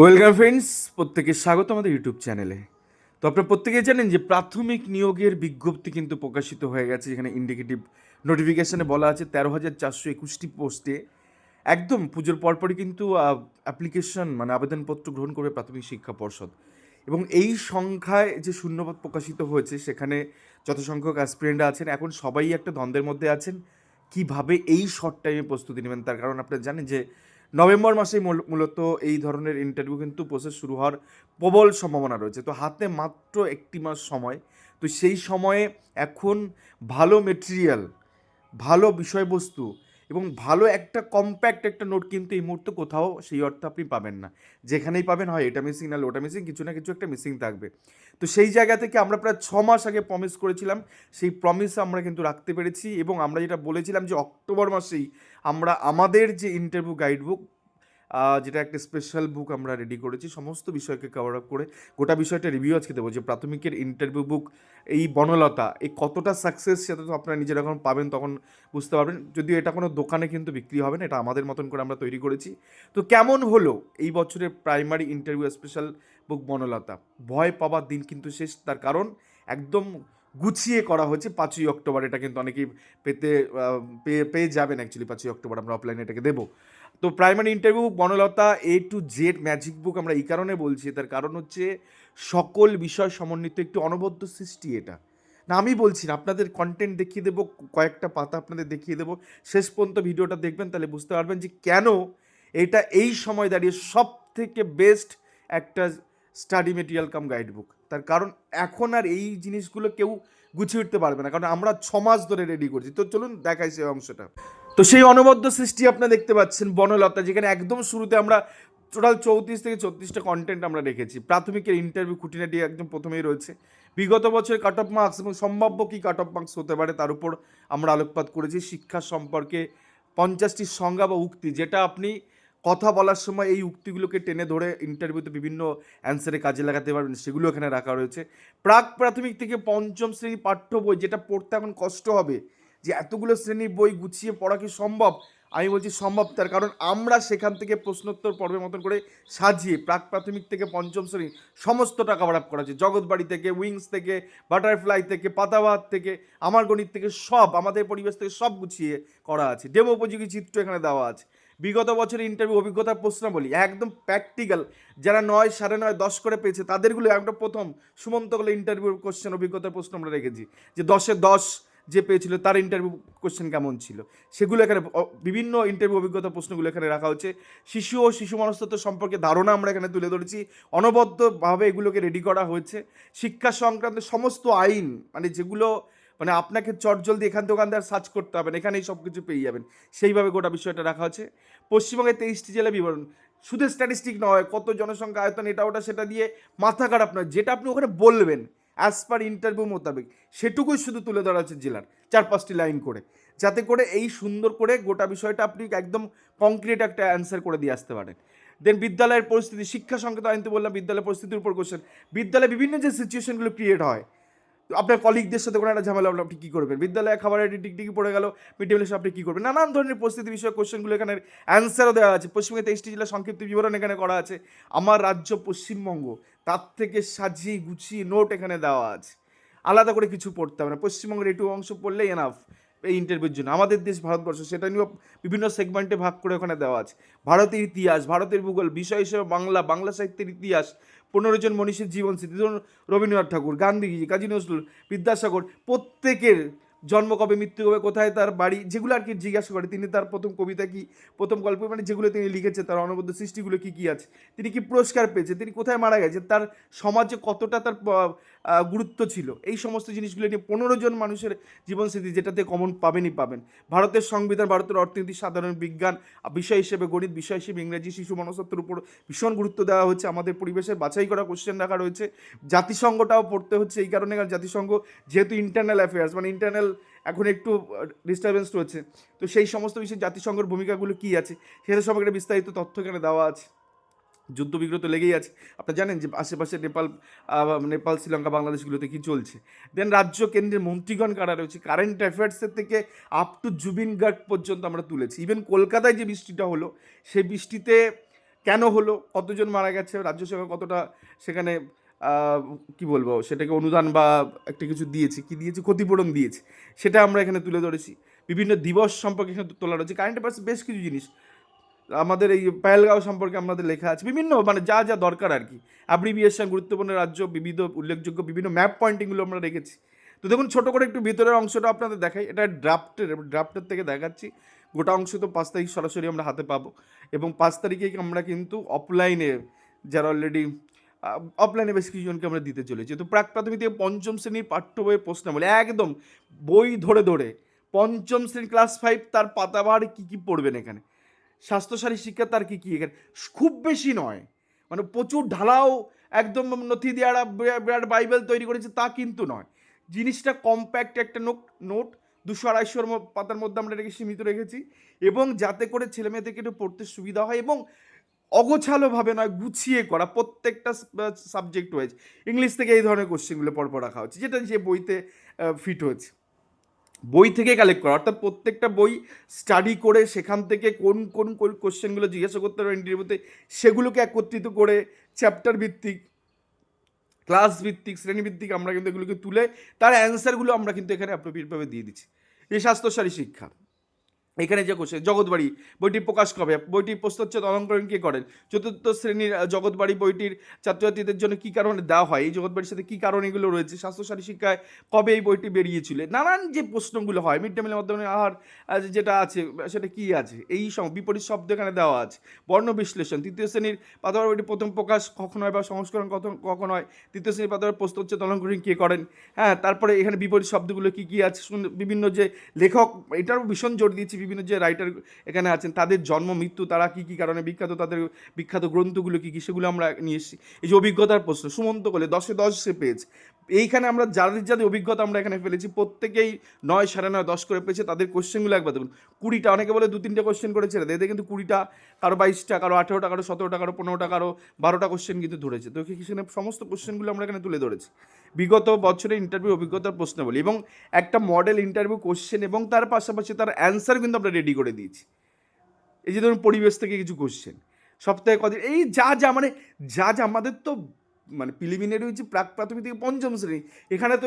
Welcome friends প্রত্যেকে স্বাগত আমাদের ইউটিউব চ্যানেলে। তো আপনারা প্রত্যেকেই জানেন যে প্রাথমিক নিয়োগের বিজ্ঞপ্তি কিন্তু প্রকাশিত হয়ে গেছে, যেখানে ইন্ডিকেটিভ নোটিফিকেশনে বলা আছে তেরো হাজার চারশো একুশটি পোস্টে একদম, পুজোর পরপরই কিন্তু অ্যাপ্লিকেশন মানে আবেদনপত্র গ্রহণ করবে প্রাথমিক শিক্ষা পর্ষদ। এবং এই সংখ্যায় যে শূন্যপদ প্রকাশিত হয়েছে, সেখানে যত সংখ্যক অ্যাসপিরেন্টরা আছেন। এখন সবাই একটা দ্বন্দ্বের মধ্যে আছেন, কীভাবে এই শর্ট টাইমে প্রস্তুতি নেবেন? তার কারণ আপনারা জানেন যে নভেম্বর মাসেই মূল- মূলত এই ধরনের ইন্টারভিউ কিন্তু প্রসেস শুরু হওয়ার প্রবল সম্ভাবনা রয়েছে। তো হাতে মাত্র একটি মাস সময়। তো সেই সময়ে এখন ভালো মেটেরিয়াল ভালো বিষয়বস্তু এবং ভালো একটা কম্প্যাক্ট একটা নোট কিন্তু এই মুহূর্তে কোথাও সেই অর্থ আপনি পাবেন না। যেখানেই পাবেন হয় এটা মিসিং না ওটা মিসিং কিছু না কিছু একটা মিসিং থাকবে। তো সেই জায়গা থেকে আমরা প্রায় ছ মাস আগে প্রমিস করেছিলাম, সেই প্রমিস আমরা কিন্তু রাখতে পেরেছি এবং আমরা যেটা বলেছিলাম যে অক্টোবর মাসেই আমরা আমাদের যে ইন্টারভিউ গাইড বুক যেটা একটা স্পেশাল বুক আমরা রেডি করেছি, সমস্ত বিষয়কে কভার আপ করে গোটা বিষয়টা রিভিউ আজকে দেবো, যে প্রাথমিকের ইন্টারভিউ বুক এই বনলতা, এই কতটা সাকসেস সেটা তো আপনারা নিজেরা যখন পাবেন তখন বুঝতে পারবেন। যদিও এটা কোনো দোকানে কিন্তু বিক্রি হবে না, এটা আমাদের মতন করে আমরা তৈরি করেছি। তো কেমন হলো এই বছরের primary interview special book Banalata? ভয় পাওয়ার দিন কিন্তু শেষ, তার কারণ একদম গুছিয়ে করা হয়েছে পাঁচই অক্টোবর এটা কিন্তু অনেকেই পেতে পেয়ে পেয়ে যাবেন অ্যাকচুয়ালি পাঁচই অক্টোবর আমরা অফলাইনে এটাকে দেবো। তো primary interview Banalata A to Z magic book আমরা এই কারণে বলছি তার কারণ হচ্ছে সকল বিষয় সমন্বিত একটি অনবদ্য সৃষ্টি এটা। না, আমি বলছি না, আপনাদের কন্টেন্ট দেখিয়ে দেবো, কয়েকটা পাতা আপনাদের দেখিয়ে দেবো। শেষ পর্যন্ত ভিডিওটা দেখবেন, তাহলে বুঝতে পারবেন যে কেন এটা এই সময় দাঁড়িয়ে সব থেকে বেস্ট একটা study material cum guide book তার কারণ এখন আর এই জিনিসগুলো কেউ গুছিয়ে উঠতে পারবে না। কারণ আমরা ছ মাস ধরে রেডি করছি। তো চলুন দেখাই সেই অংশটা। তো সেই অনবদ্য সৃষ্টি আপনারা দেখতে পাচ্ছেন বনলতা, যেখানে একদম শুরুতে আমরা টোটাল চৌত্রিশ থেকে ছত্রিশটা কন্টেন্ট আমরা রেখেছি। প্রাথমিকের ইন্টারভিউ খুঁটিনাটি একদম প্রথমেই রয়েছে। বিগত বছরের কাট অফ মার্কস এবং সম্ভাব্য কী কাট অফ মার্কস হতে পারে তার উপর আমরা আলোকপাত করেছি। শিক্ষা সম্পর্কে পঞ্চাশটি সংজ্ঞা বা উক্তি, যেটা আপনি কথা বলার সময় এই উক্তিগুলোকে টেনে ধরে ইন্টারভিউতে বিভিন্ন অ্যান্সারে কাজে লাগাতে পারবেন, সেগুলো এখানে রাখা রয়েছে। প্রাক প্রাথমিক থেকে পঞ্চম শ্রেণি পাঠ্য বই যেটা পড়তে এখন কষ্ট হবে, যে এতগুলো শ্রেণির বই গুছিয়ে পড়া কি সম্ভব? আমি বলছি সম্ভব তার কারণ আমরা সেখান থেকে প্রশ্নোত্তর পর্বের মতন করে সাজিয়ে প্রাক প্রাথমিক থেকে পঞ্চম শ্রেণি সমস্তটা কভার আপ করা আছে জগৎবাড়ি থেকে উইংস থেকে বাটারফ্লাই থেকে পাতাবাদ থেকে, আমার গণিত থেকে সব, আমাদের পরিবেশ থেকে সব গুছিয়ে করা আছে। ডেমো উপযোগী চিত্র এখানে দেওয়া আছে। বিগত বছরের ইন্টারভিউ অভিজ্ঞতার প্রশ্নাবলী, একদম প্র্যাকটিক্যাল যারা নয়, সাড়ে নয়, দশ করে পেয়েছে, তাদেরগুলো একটা প্রথম সুমন্তগুলো ইন্টারভিউ কোশ্চেন অভিজ্ঞতার প্রশ্ন আমরা রেখেছি। যে দশে দশ যে পেয়েছিল, তার ইন্টারভিউ কোশ্চেন কেমন ছিল? সেগুলো এখানে বিভিন্ন ইন্টারভিউ অভিজ্ঞতা প্রশ্নগুলো এখানে রাখা হচ্ছে শিশু ও শিশু মনস্তত্ব সম্পর্কে ধারণা আমরা এখানে তুলে ধরেছি। অনবদ্যভাবে এগুলোকে রেডি করা হয়েছে। শিক্ষা সংক্রান্ত সমস্ত আইন মানে যেগুলো মানে আপনাকে চটজলদি এখান থেকে ওখান সার্চ করতে হবে না, এখানেই সব কিছু পেয়ে যাবেন। সেইভাবে গোটা বিষয়টা রাখা আছে। পশ্চিমবঙ্গের তেইশটি জেলা বিবরণ, শুধু স্ট্যাটিস্টিক নয়, কত জনসংখ্যা আয়তন এটা ওটা সেটা দিয়ে মাথা খারাপ নয়, যেটা আপনি ওখানে বলবেন অ্যাজ পার ইন্টারভিউ মোতাবেক, সেটুকুই শুধু তুলে ধরা হচ্ছে জেলার চার পাঁচটি লাইন করে। যাতে করে এই সুন্দর করে গোটা বিষয়টা আপনি একদম কংক্রিট একটা অ্যান্সার করে দিয়ে আসতে পারেন। দেন বিদ্যালয়ের পরিস্থিতি, শিক্ষা সংক্রান্ত আইন তো বললাম বিদ্যালয়ের পরিস্থিতির উপর কোশ্চেন বিদ্যালয়ে বিভিন্ন যে সিচুয়েশনগুলো ক্রিয়েট হয় আপনার কলিগদের সাথে কোনো একটা ঝামেলা হলো, আপনি কী করবেন? বিদ্যালয়ে খাবারের টিকটিকি পড়ে গেল মিড ডে মিলের আপনি কী করবেন? নানান ধরনের পরিস্থিতি বিষয়ক কোশ্চেনগুলো এখানে অ্যান্সারও দেওয়া আছে। পশ্চিমবঙ্গে তেইশটি জেলা সংক্ষিপ্ত বিবরণ এখানে করা আছে। আমার রাজ্য পশ্চিমবঙ্গ, তার থেকে সাজিয়ে গুছিয়ে নোট এখানে দেওয়া আছে। আলাদা করে কিছু পড়তে হবে না। পশ্চিমবঙ্গের একটু অংশ পড়লেই এনাফ এই ইন্টারভিউর জন্য। আমাদের দেশ ভারতবর্ষ, সেটা নিয়েও বিভিন্ন সেগমেন্টে ভাগ করে ওখানে দেওয়া আছে। ভারতের ইতিহাস, ভারতের ভূগোল, বিষয় হিসেবে বাংলা বাংলা সাহিত্যের ইতিহাস পনেরো জন মনীষীর জীবন স্মৃতি। ধরুন রবীন্দ্রনাথ ঠাকুর, গান্ধীজি, কাজী নজরুল, বিদ্যাসাগর, প্রত্যেকের জন্ম কবে, মৃত্যু কবে, কোথায় তার বাড়ি, যেগুলো আর কি জিজ্ঞাসা করে। তিনি তার প্রথম কবিতা কি, প্রথম গল্প মানে যেগুলো তিনি লিখেছে, তার অনবদ্য সৃষ্টিগুলো কি কি আছে, তিনি কি পুরস্কার পেয়েছে, তিনি কোথায় মারা গেছে, তার সমাজে কতটা তার গুরুত্ব ছিল। এই সমস্ত জিনিসগুলো নিয়ে পনেরো জন মানুষের জীবন স্মৃতি যেটাতে কমন পাবেনই পাবেন। ভারতের সংবিধান, ভারতের অর্থনীতি, সাধারণ বিজ্ঞান বিষয় হিসেবে গণিত, বিষয় হিসেবে ইংরেজি, শিশু মনস্তত্বের উপর ভীষণ গুরুত্ব দেওয়া হচ্ছে। আমাদের পরিবেশের বাছাই করা কোশ্চেন রাখা রয়েছে। জাতিসংঘটাও পড়তে হচ্ছে এই কারণে, কারণ জাতিসংঘ যেহেতু ইন্টারনাল অ্যাফেয়ার্স মানে ইন্টারনাল এখন একটু ডিস্টারবেন্স রয়েছে। তো সেই সমস্ত বিষয়ে জাতিসংঘের ভূমিকাগুলো কী আছে? সেটা সম্পর্কে একটা বিস্তারিত তথ্য এখানে দেওয়া আছে। যুদ্ধবিগ্রহ তো লেগেই আছে। আপনারা জানেন যে আশেপাশে নেপাল নেপাল, শ্রীলঙ্কা, বাংলাদেশগুলোতে কি চলছে? দেন রাজ্য কেন্দ্রের মন্ত্রীগণ কারা রয়েছে? কারেন্ট অ্যাফেয়ার্সের থেকে আপ টু জুবিন গার্গ পর্যন্ত আমরা তুলেছি। ইভেন কলকাতায় যে বৃষ্টিটা হলো সেই বৃষ্টিতে কেন হলো, কতজন মারা গেছে রাজ্য কতটা সেখানে কি বলব, সেটাকে অনুদান বা একটা কিছু দিয়েছে, কি দিয়েছে, ক্ষতিপূরণ দিয়েছে, সেটা আমরা এখানে তুলে ধরেছি। বিভিন্ন দিবস সম্পর্কে এখানে তোলা রয়েছে। কারেন্ট অ্যাফেয়ার্স বেশ কিছু জিনিস। আমাদের এই পায়েলগাঁও সম্পর্কে আমাদের লেখা আছে। বিভিন্ন মানে যা যা দরকার আর কি। অ্যাব্রিভিয়েশন গুরুত্বপূর্ণ রাজ্য, বিবিধ উল্লেখযোগ্য বিভিন্ন ম্যাপ পয়েন্টিংগুলো আমরা রেখেছি। তো দেখুন, ছোটো করে একটু ভিতরের অংশটা আপনাদের দেখাই। এটা ড্রাফটের ড্রাফটের থেকে দেখাচ্ছি। গোটা অংশ তো পাঁচ তারিখ সরাসরি আমরা হাতে পাবো। এবং পাঁচ তারিখে আমরা কিন্তু অফলাইনে যারা অলরেডি অফলাইনে বেশ কিছুজনকে আমরা দিতে চলেছি। তো প্রাক প্রাথমিক থেকে পঞ্চম শ্রেণির পাঠ্য বইয়ের প্রশ্নাবলী একদম বই ধরে ধরে পঞ্চম শ্রেণি ক্লাস ফাইভ তার পাতাবার কী কী পড়বেন এখানে? স্বাস্থ্যসারী শিক্ষা তার কী কী? খুব বেশি নয়। মানে প্রচুর ঢালাও একদম নথি বিরা- বিরাট বাইবেল তৈরি করেছে তা কিন্তু নয়। জিনিসটা কম্প্যাক্ট একটা নোট নোট, দুশো আড়াইশোর পাতার মধ্যে আমরা এটাকে সীমিত রেখেছি এবং যাতে করে ছেলে মেয়েদেরকে একটু পড়তে সুবিধা হয় এবং অগোছালোভাবে নয়, গুছিয়ে করা প্রত্যেকটা সাবজেক্ট ওয়াইজ ইংলিশ থেকে এই ধরনের কোশ্চেনগুলো পরপর রাখা হচ্ছে, যেটা যে বইতে ফিট হয়েছে। বই থেকে কালেক্ট করা। অর্থাৎ প্রত্যেকটা বই স্টাডি করে সেখান থেকে কোন কোন কোশ্চেনগুলো জিজ্ঞাসা করতে পারে ইন্টারভিউতে সেগুলোকে একত্রিত করে চ্যাপ্টার ভিত্তিক ক্লাস ভিত্তিক শ্রেণীভিত্তিক আমরা কিন্তু এগুলোকে তুলে, তার অ্যান্সারগুলো আমরা কিন্তু এখানে অ্যাপ্রোপ্রিয়েটভাবে দিয়ে দিচ্ছি। এই স্বাস্থ্যসারী শিক্ষা এখানে যে কোশ্চেন জগৎবাড়ি বইটি প্রকাশ কবে? বইটি প্রস্তুচ্ছেদ অলঙ্করণ কে করেন? চতুর্থ শ্রেণির জগৎবাড়ি বইটির ছাত্রছাত্রীদের জন্য কী কারণে দেওয়া হয়? এই জগৎবাড়ির সাথে কী কারণ এগুলো রয়েছে? স্বাস্থ্যসারী শিক্ষায় কবে এই বইটি বেরিয়েছিল? নানান যে প্রশ্নগুলো হয় মিড ডে মিলের মাধ্যমে আহার আহ, যেটা আছে সেটা কী আছে? এই সম বিপরীত শব্দ এখানে দেওয়া আছে। বর্ণ বিশ্লেষণ তৃতীয় শ্রেণির পাতাবার বইটি প্রথম প্রকাশ কখন হয় বা সংস্করণ কখন কখন হয়? তৃতীয় শ্রেণির পাতাবার প্রস্তুচ্ছেদ অলঙ্করণ কে করেন? হ্যাঁ তারপরে এখানে বিপরীত শব্দগুলো কী কী আছে? বিভিন্ন যে লেখক এটারও ভীষণ জোর দিয়েছি বিভিন্ন যে রাইটার এখানে আছেন, তাদের জন্ম, মৃত্যু, তারা কী কী কারণে বিখ্যাত, তাদের বিখ্যাত গ্রন্থগুলো কী কী, সেগুলো আমরা নিয়ে এসেছি। এই যে অভিজ্ঞতার প্রশ্ন, সুমন্ত কোলে দশে দশ সে পেজ এইখানে আমরা যাদের যাদের অভিজ্ঞতা আমরা এখানে ফেলেছি, প্রত্যেকেই নয় সাড়ে নয়, দশ করে পেয়েছে, তাদের কোশ্চেনগুলো একবার দেখুন। কুড়িটা, অনেকে বলে দু, তিনটে কোশ্চেন করে ছেড়ে এদের কিন্তু কুড়িটা, কারও বাইশটা, কারও আঠেরোটা, কারও সতেরোটা, কারও পনেরোটা, কারও বারোটা কোশ্চেন কিন্তু ধরেছে। তো এখানে সমস্ত কোশ্চেনগুলো আমরা এখানে তুলে ধরেছি। বিগত বছরের ইন্টারভিউ অভিজ্ঞতার প্রশ্নাবলী এবং একটা মডেল ইন্টারভিউ কোশ্চেন এবং তার পাশাপাশি তার অ্যান্সার কিন্তু আমরা রেডি করে দিয়েছি। এই যে ধরুন পরিবেশ থেকে কিছু কোশ্চেন সপ্তাহে কদিন, এই যা যা মানে যা যা, আমাদের তো মানে প্রিলিমিনারি হচ্ছে প্রাক প্রাথমিক থেকে পঞ্চম শ্রেণি। এখানে তো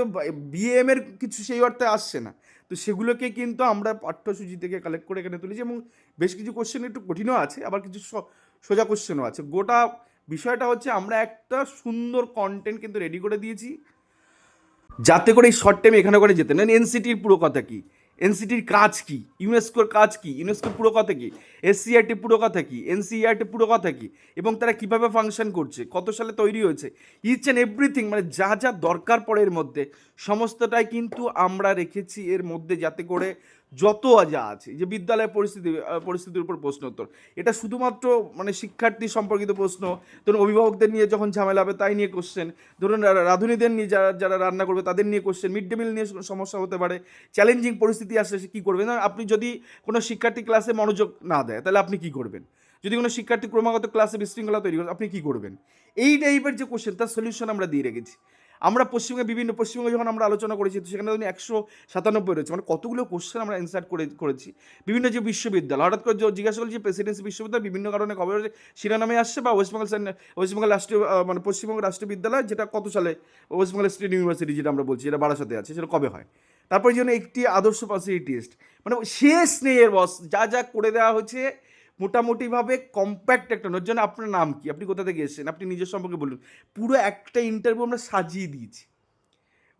বিএম এর কিছু সেই অর্থে আসছে না। তো সেগুলোকে কিন্তু আমরা পাঠ্যসূচি থেকে কালেক্ট করে এখানে তুলেছি এবং বেশ কিছু কোশ্চেন একটু কঠিনও আছে, আবার কিছু সোজা কোশ্চেনও আছে। গোটা বিষয়টা হচ্ছে আমরা একটা সুন্দর কন্টেন্ট কিন্তু রেডি করে দিয়েছি। যাতে করে এই শর্ট টাইমে এখানে করে যেতে। না এনসিটির পুরো কথা কি? এনসিটির কাজ কি? ইউনেস্কোর কাজ কি? ইউনেস্কোর পুরো কথা কি? এসসিআরটি পুরো কথা কি? এনসিআরটি পুরো কথা কি? এবং তারা কীভাবে ফাংশন করছে? কত সালে তৈরি হয়েছে? ইচ অ্যান্ড এভরিথিং মানে যা যা দরকার পড়ে এর মধ্যে, সমস্তটাই কিন্তু আমরা রেখেছি এর মধ্যে যাতে করে যত যা আছে যে বিদ্যালয়ের পরিস্থিতি পরিস্থিতির উপর প্রশ্ন উত্তর এটা শুধুমাত্র মানে শিক্ষার্থী সম্পর্কিত প্রশ্ন। ধরুন অভিভাবকদের নিয়ে যখন ঝামেলা হবে, তাই নিয়ে কোশ্চেন ধরুন রাঁধুনিদের নিয়ে যারা যারা রান্না করবে, তাদের নিয়ে কোশ্চেন মিড ডে মিল নিয়ে সমস্যা হতে পারে। চ্যালেঞ্জিং পরিস্থিতি আসলে সে কী করবে? না, আপনি যদি কোনো শিক্ষার্থী ক্লাসে মনোযোগ না দেয়, তাহলে আপনি কী করবেন? যদি কোনো শিক্ষার্থী ক্রমাগত ক্লাসে বিশৃঙ্খলা তৈরি করে, আপনি কী করবেন? এই টাইপের যে কোশ্চেন তার সলিউশন আমরা দিয়ে রেখেছি। আমরা পশ্চিমবঙ্গে, বিভিন্ন পশ্চিমবঙ্গে যখন আমরা আলোচনা করেছি, তো সেখানে একশো সাতানব্বই রয়েছে। মানে কতগুলো কোশ্চেন আমরা ইনসার্ট করে, করেছি। বিভিন্ন যে বিশ্ববিদ্যালয়, হঠাৎ করে জিজ্ঞাসা করছি প্রেসিডেন্সি বিশ্ববিদ্যালয়, বিভিন্ন কারণে খবর শিরোনামে আসছে বা ওয়েস্ট বেঙ্গল সেন- ওয়েস্ট বেঙ্গল রাষ্ট্রীয় মানে পশ্চিমবঙ্গ রাষ্ট্রীয় বিদ্যালয়, যেটা কত সালে ওয়েস্ট বেঙ্গল স্টেট ইউনিভার্সিটি যেটা আমরা বলছি, যেটা বারাসাতে আছে, সেটা কবে হয়? তারপরে যেন একটি আদর্শ পাসিটি টেস্ট মানে শেষ নেই এর বস যা যা করে দেওয়া হচ্ছে মোটামুটিভাবে কম্প্যাক্ট একটা নোট জন্য আপনার নাম কি? আপনি কোথা থেকে এসেছেন? আপনি নিজের সম্পর্কে বলুন। পুরো একটা ইন্টারভিউ আমরা সাজিয়ে দিয়েছি।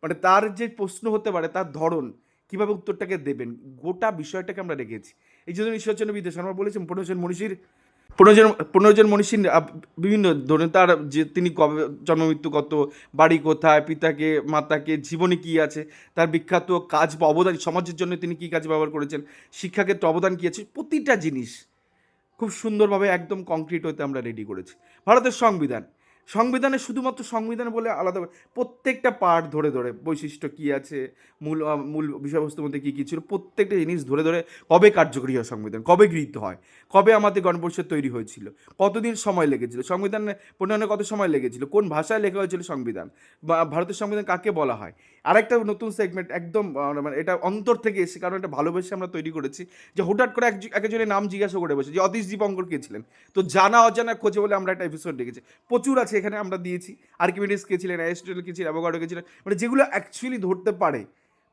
মানে তার যে প্রশ্ন হতে পারে, তার ধরন, কীভাবে উত্তরটাকে দেবেন, গোটা বিষয়টাকে আমরা রেখেছি। এই জন্য ঈশ্বরচন্দ্র বিদেশ আমরা বলেছেন পনেরো জন মনীষীর পনেরো জন পনেরো জন মনীষীর বিভিন্ন ধরুন তার যে তিনি কবে জন্মমৃত্যু কত, বাড়ি কোথায়, পিতাকে, মাতাকে, জীবনে কী আছে, তার বিখ্যাত কাজ বা অবদান, সমাজের জন্য তিনি কী কাজ ব্যবহার করেছেন, শিক্ষাক্ষেত্রে অবদান কী আছে, প্রতিটা জিনিস খুব সুন্দরভাবে একদম কংক্রিট হতে আমরা রেডি করেছি। ভারতের সংবিধান। সংবিধানে শুধুমাত্র সংবিধান বলে আলাদা প্রত্যেকটা পার্ট ধরে ধরে, বৈশিষ্ট্য কী আছে, মূল মূল বিষয়বস্তুর মধ্যে কী কী ছিল, প্রত্যেকটা জিনিস ধরে ধরে কবে কার্যকরী হয় সংবিধান, কবে গৃহীত হয়, কবে আমাদের গণপরিষদ তৈরি হয়েছিল, কতদিন সময় লেগেছিল, সংবিধান প্রণয়নে কত সময় লেগেছিল, কোন ভাষায় লেখা হয়েছিল সংবিধান, বা ভারতের সংবিধান কাকে বলা হয়। আরেকটা নতুন সেগমেন্ট একদম মানে এটা অন্তর থেকে এসে কারণ এটা ভালোবেসে আমরা তৈরি করেছি, যে হঠাৎ করে এক একজনের নাম জিজ্ঞাসা করে বসে, যে অতীশ দীপঙ্কর কে ছিলেন? তো জানা অজানা খোঁজে বলে আমরা একটা এপিসোড রেখেছি প্রচুর আছে এখানে আমরা দিয়েছি আর্কিমিডিস কে ছিলেন অ্যারিস্টটল কে ছিলেন অ্যাভোগাডো কে ছিলেন মানে যেগুলো অ্যাকচুয়ালি ধরতে পারে,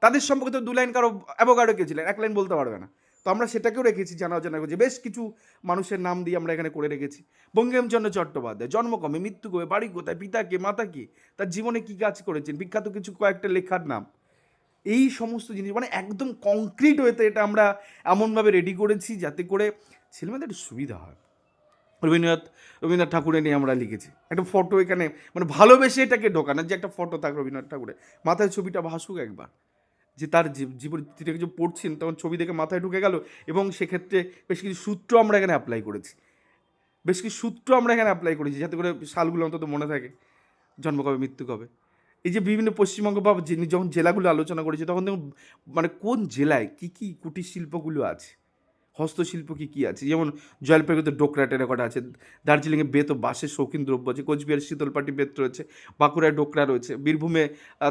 তাদের সম্পর্কে তো দু লাইন কারও অ্যাভোগাডো কে ছিলেন এক লাইন বলতে পারবে না। তো আমরা সেটাকেও রেখেছি জানা অজানা খোঁজে বেশ কিছু মানুষের নাম দিয়ে আমরা এখানে করে রেখেছি। বঙ্গেমচন্দ্র চট্টোপাধ্যায়, জন্ম কমে মৃত্যু কবে, বাড়ি কোথায়, পিতা কে, মাতা কে, তার জীবনে কী কাজ করেছেন, বিখ্যাত কিছু কয়েকটা লেখার নাম। এই সমস্ত জিনিস মানে একদম কংক্রিট হয়েতে এটা আমরা এমনভাবে রেডি করেছি যাতে করে ছেলেমেয়েদের সুবিধা হয়। রবীন্দ্রনাথ রবীন্দ্রনাথ ঠাকুরের নিয়ে আমরা লিখেছি। একটা ফটো এখানে মানে ভালোবেসে এটাকে ঢোকানো, যে একটা ফটো থাক রবীন্দ্রনাথ ঠাকুরের। মাথায় ছবিটা ভাসুক একবার। যে তার জীবন, তিনি কিছু পড়ছেন, তখন ছবি দেখে মাথায় ঢুকে গেল, এবং সেক্ষেত্রে বেশ কিছু সূত্র আমরা এখানে অ্যাপ্লাই করেছি। বেশ কিছু সূত্র আমরা এখানে অ্যাপ্লাই করেছি, যাতে করে সালগুলো অন্তত মনে থাকে, জন্ম কবে, মৃত্যু কবে। এই যে বিভিন্ন পশ্চিমবঙ্গ বা যখন জেলাগুলো আলোচনা করেছি, তখন দেখুন মানে কোন জেলায় কী কী কুটির শিল্পগুলো আছে? হস্তশিল্প কী কী আছে? যেমন জলপাইগুড়িতে ডোকরা টেরাকটা আছে, দার্জিলিংয়ে বেত বাঁশের শৌখিন দ্রব্য আছে, কোচবিহার শীতলপাটি বেত রয়েছে, বাঁকুড়ায় ডোকরা রয়েছে, বীরভূমে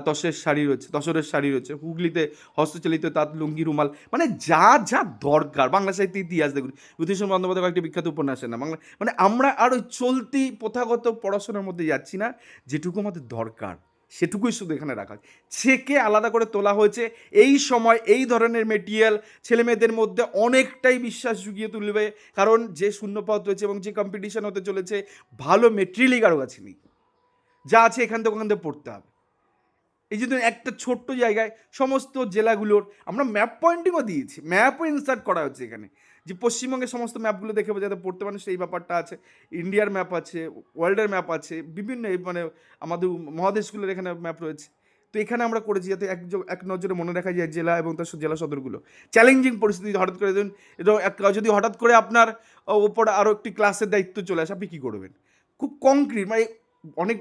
তসের শাড়ি রয়েছে, তসরের শাড়ি রয়েছে, হুগলিতে হস্তচালিত তাঁত, লুঙ্গি, রুমাল মানে যা যা দরকার। বাংলা সাহিত্যের ইতিহাস দেখুন, বিভূতিভূষণ বন্দ্যোপাধ্যায় কয়েকটি বিখ্যাত উপন্যাসের না, বাংলা মানে আমরা আর ওই চলতি প্রথাগত পড়াশোনার মধ্যে যাচ্ছি না, যেটুকু আমাদের দরকার। সেটুকুই শুধু এখানে রাখা হয়। ছেকে আলাদা করে তোলা হয়েছে। এই সময় এই ধরনের মেটেরিয়াল ছেলেমেয়েদের মধ্যে অনেকটাই বিশ্বাস জুগিয়ে তুলবে। কারণ যে শূন্যপদ রয়েছে এবং যে কম্পিটিশন হতে চলেছে, ভালো মেটেরিয়ালই কারও কাছে নেই। যা আছে এখান থেকে ওখান থেকে পড়তে হবে। এই যে একটা ছোট্ট জায়গায় সমস্ত জেলাগুলোর আমরা ম্যাপ পয়েন্টিংও দিয়েছি। ম্যাপও ইনসার্ট করা হচ্ছে এখানে। যে পশ্চিমবঙ্গের সমস্ত ম্যাপগুলো দেখে যাতে পড়তে পারেন সেই ব্যাপারটা আছে ইন্ডিয়ার ম্যাপ আছে ওয়ার্ল্ডের ম্যাপ আছে, বিভিন্ন মানে আমাদের মহাদেশগুলোর এখানে ম্যাপ রয়েছে। তো এখানে আমরা করেছি যাতে এক এক নজরে মনে রাখা যায় জেলা এবং তার জেলা সদরগুলো। চ্যালেঞ্জিং পরিস্থিতি হঠাৎ করে যদি হঠাৎ করে আপনার ওপর আরও একটি ক্লাসের দায়িত্ব চলে আসে, আপনি কী করবেন? খুব কংক্রিট মানে অনেক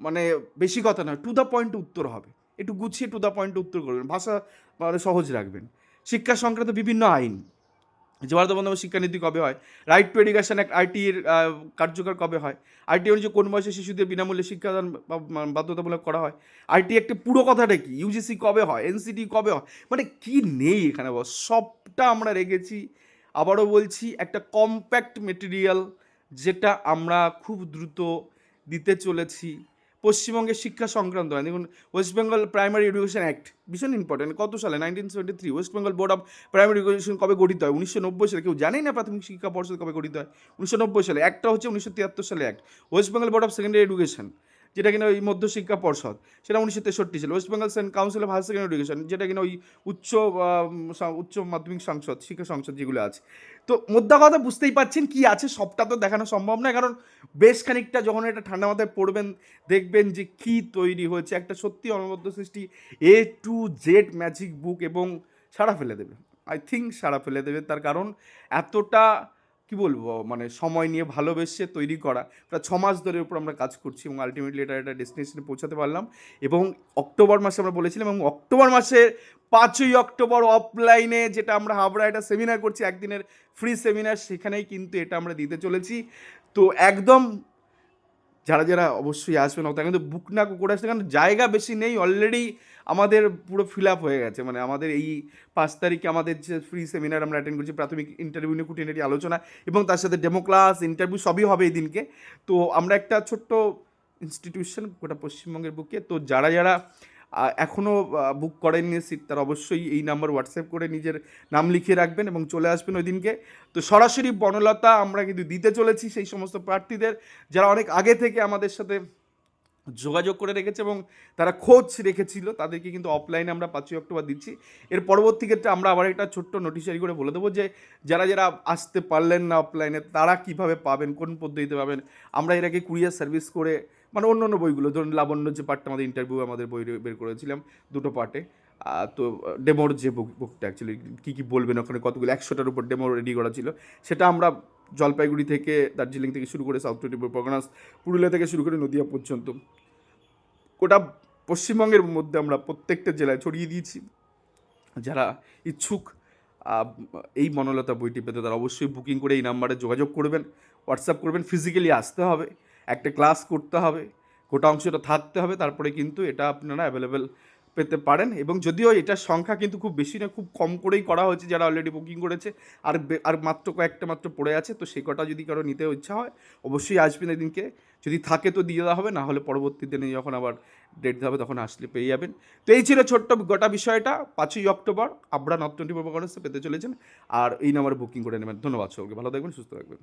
মানে বেশি কথা নয় টু দ্য পয়েন্ট উত্তর হবে। একটু গুছিয়ে টু দ্য পয়েন্ট উত্তর করবেন, ভাষা সহজ রাখবেন। শিক্ষা সংক্রান্ত বিভিন্ন আইন। যে ভারত শিক্ষানীতি কবে হয়? রাইট টু এডুকেশন অ্যাক্ট আইটির কার্যকর কবে হয়? আইটি অনুযায়ী কোন বয়সে শিশুদের বিনামূল্যে শিক্ষাদান বাধ্যতামূলক করা হয়? আইটি একটি পুরো কথাটা কি? ইউজিসি কবে হয়? এনসিটি কবে হয়? মানে কি নেই এখানে বস? সবটা আমরা রেখেছি। আবারও বলছি, একটা কম্প্যাক্ট মেটেরিয়াল যেটা আমরা খুব দ্রুত দিতে চলেছি। পশ্চিমবঙ্গের শিক্ষা সংক্রান্ত আইন দেখুন West Bengal primary education act ভীষণ ইম্পর্টেন্ট কত সালে? Nineteen seventy three West Bengal board of primary education কবে গঠিত হয়? উনিশশো নব্বই সালে। কেউ জানেই না প্রাথমিক শিক্ষা পর্ষদ কবে গঠিত হয়? উনিশশো নব্বই সালে। একটা হচ্ছে উনিশশো তিয়াত্তর সালে act West Bengal board of secondary education যেটা কিনা ওই মধ্যশিক্ষা পর্ষদ, সেটা উনিশশো তেষট্টি সালে West Bengal Saint council of higher secondary education যেটা কিনা ওই উচ্চ উচ্চ মাধ্যমিক সংসদ, শিক্ষা সংসদ যেগুলো আছে। তো মোদ্দা কথা বুঝতেই পারছেন কি আছে, সবটা তো দেখানো সম্ভব নয়, কারণ বেশ খানিকটা যখন এটা ঠান্ডা মাথায় পড়বেন, দেখবেন যে কি তৈরি হয়েছে। একটা সত্যি অনবদ্য সৃষ্টি A to Z magic book এবং সাড়া ফেলে দেবে। আই থিঙ্ক সাড়া ফেলে দেবে, তার কারণ এতটা কি বলব মানে সময় নিয়ে ভালোবেসে তৈরি করা। প্রায় ছ মাস ধরে উপর আমরা কাজ করছি এবং আলটিমেটলি এটা একটা ডেস্টিনেশনে পৌঁছাতে পারলাম। এবং অক্টোবর মাসে আমরা বলেছিলাম এবং অক্টোবর মাসে পাঁচই অক্টোবর অফলাইনে যেটা আমরা হাবড়া একটা সেমিনার করছি, একদিনের ফ্রি সেমিনার সেখানেই কিন্তু এটা আমরা দিতে চলেছি। তো একদম যারা যারা অবশ্যই আসবেন তারা কিন্তু বুক না করে আসতে, কারণ জায়গা বেশি নেই অলরেডি আমাদের পুরো ফিল আপ হয়ে গেছে। মানে আমাদের এই পাঁচ তারিখে আমাদের যে ফ্রি সেমিনার আমরা অ্যাটেন্ড করছি, প্রাথমিক ইন্টারভিউ নিয়ে খুঁটিনাটি আলোচনা এবং তার সাথে ডেমো ক্লাস ইন্টারভিউ সবই হবে এই দিনকে। তো আমরা একটা ছোট্ট ইনস্টিটিউশন গোটা পশ্চিমবঙ্গের বুকে। তো যারা যারা এখনও বুক করেননি সিট তারা অবশ্যই এই নাম্বার হোয়াটসঅ্যাপ করে নিজের নাম লিখিয়ে রাখবেন এবং চলে আসবেন ওই দিনকে। তো সরাসরি বনলতা আমরা কিন্তু দিতে চলেছি সেই সমস্ত প্রার্থীদের। যারা অনেক আগে থেকে আমাদের সাথে যোগাযোগ করে রেখেছে এবং তারা খোঁজ রেখেছিল। তাদেরকে কিন্তু অফলাইনে আমরা পাঁচই অক্টোবর দিচ্ছি। এর পরবর্তী ক্ষেত্রে আমরা আবার একটা ছোট্ট নোটিশ জারি করে বলে দেবো যে, যারা যারা আসতে পারলেন না অফলাইনে তারা কীভাবে পাবেন, কোন পদ্ধতিতে পাবেন? আমরা এর আগে কুরিয়ার সার্ভিস করে মানে অন্য অন্য বইগুলো, ধরুন লাবণ্য যে পার্টটা আমাদের ইন্টারভিউ আমাদের বই বের করেছিলাম দুটো পার্টে তো ডেমোর যে বুক বুকটা অ্যাকচুয়ালি কী কী বলবেন ওখানে, কতগুলো, একশোটার উপর ডেমো রেডি করা ছিল। সেটা আমরা জলপাইগুড়ি থেকে, দার্জিলিং থেকে শুরু করে সাউথ টোয়েন্টি পরগনাস পুরুলিয়া থেকে শুরু করে নদিয়া পর্যন্ত গোটা পশ্চিমবঙ্গের মধ্যে আমরা প্রত্যেকটা জেলায় ছড়িয়ে দিয়েছি। যারা ইচ্ছুক এই মনলতা বইটি পেতে তারা অবশ্যই বুকিং করে এই নাম্বারে যোগাযোগ করবেন, হোয়াটসঅ্যাপ করবেন, ফিজিক্যালি আসতে হবে, একটা ক্লাস করতে হবে, গোটা অংশটা থাকতে হবে, তারপরে কিন্তু এটা আপনারা অ্যাভেলেবেল পেতে পারেন এবং যদিও এটার সংখ্যা কিন্তু খুব বেশি না খুব কম করেই করা হয়েছে যারা অলরেডি বুকিং করেছে। আর আর মাত্র কয়েকটা মাত্র পড়ে আছে, তো সেই কটা যদি কারও নিতে ইচ্ছা হয়, অবশ্যই আসবেন এদিনকে। যদি থাকে তো দিয়ে দেওয়া হবে, না হলে পরবর্তী দিনে যখন আবার ডেট হবে, তখন আসলে পেয়ে যাবেন। তো এই ছিল ছোট্ট গোটা বিষয়টা। পাঁচই অক্টোবর আবরা নর্থ টোয়েন্টি পেতে চলেছেন। আর এই নাম্বারে বুকিং করে নেবেন। ধন্যবাদ সকলকে, ভালো থাকবেন, সুস্থ থাকবেন।